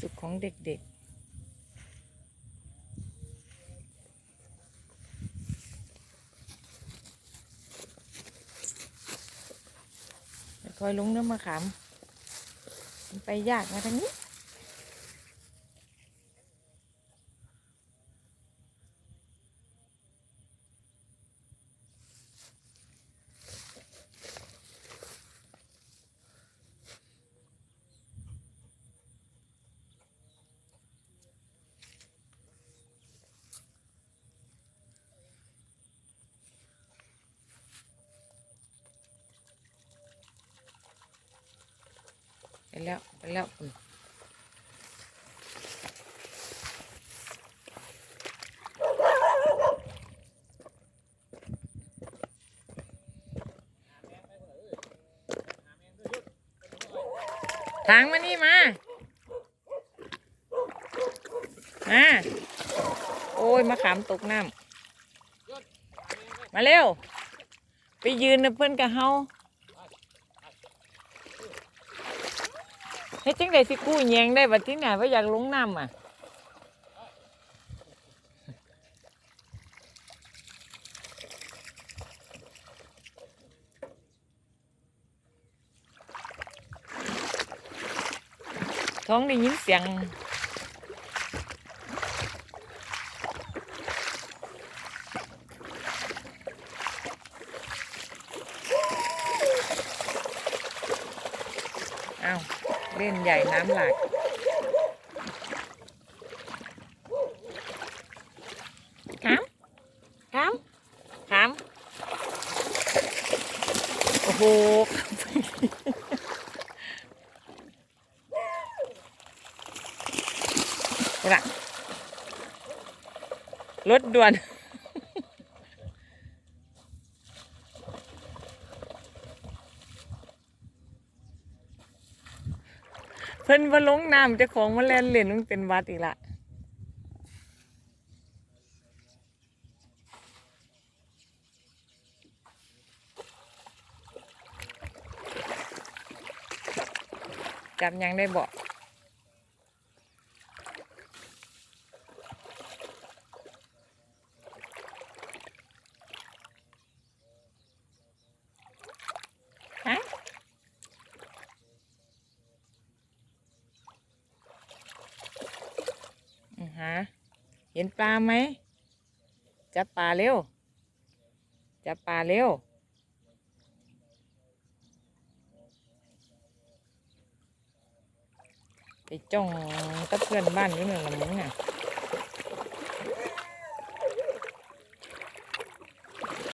สุขของเด็กๆคอยลงเนื้อมะขาม ไปยากมาทางนี้ แล้วไปแล้วอืมทางมานี่มา มา โอ้ยมะขามตกน้ำ มาเร็ว ไปยืนนะเพื่อนกับเฮา เฮ็ดจังไดสิกู้แยงได้บัดที่ไหนว่าอยากลงน้ำอะท้องได้ยินเสียงอ้าว เล่นใหญ่น้ำหลากขามขามขามโอ้โหนี่ล่ะรถด่วน เพิ่นว่าลงน้ำเจ้าของมาแล่นเล่นมันเป็นวัดอีกละจับยังได้บ่ฮะ ฮะเห็นปลาไหม จับปลาเร็ว จับปลาเร็ว ไปจ้องกับเพื่อนบ้านอยู่นั่นละมึงอะ